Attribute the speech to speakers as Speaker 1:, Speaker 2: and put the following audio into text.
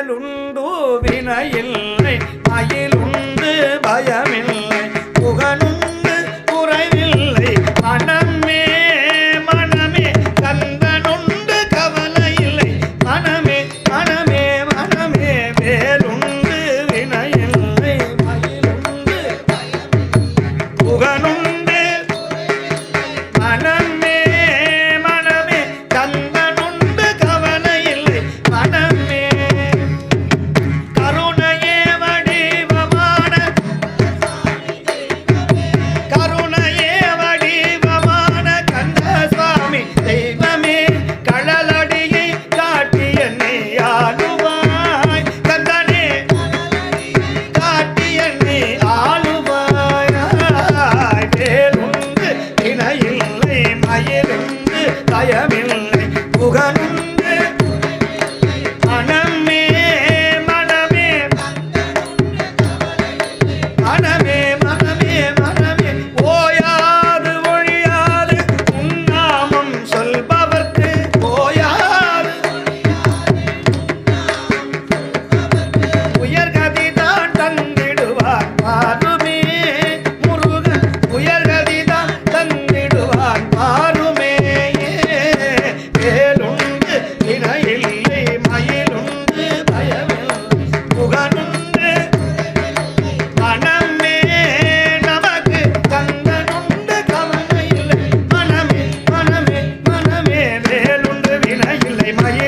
Speaker 1: செயலுண்டு வினையில்லை. வினையில்லை மயிலிருந்து தயமில்லை. புகழும் Lima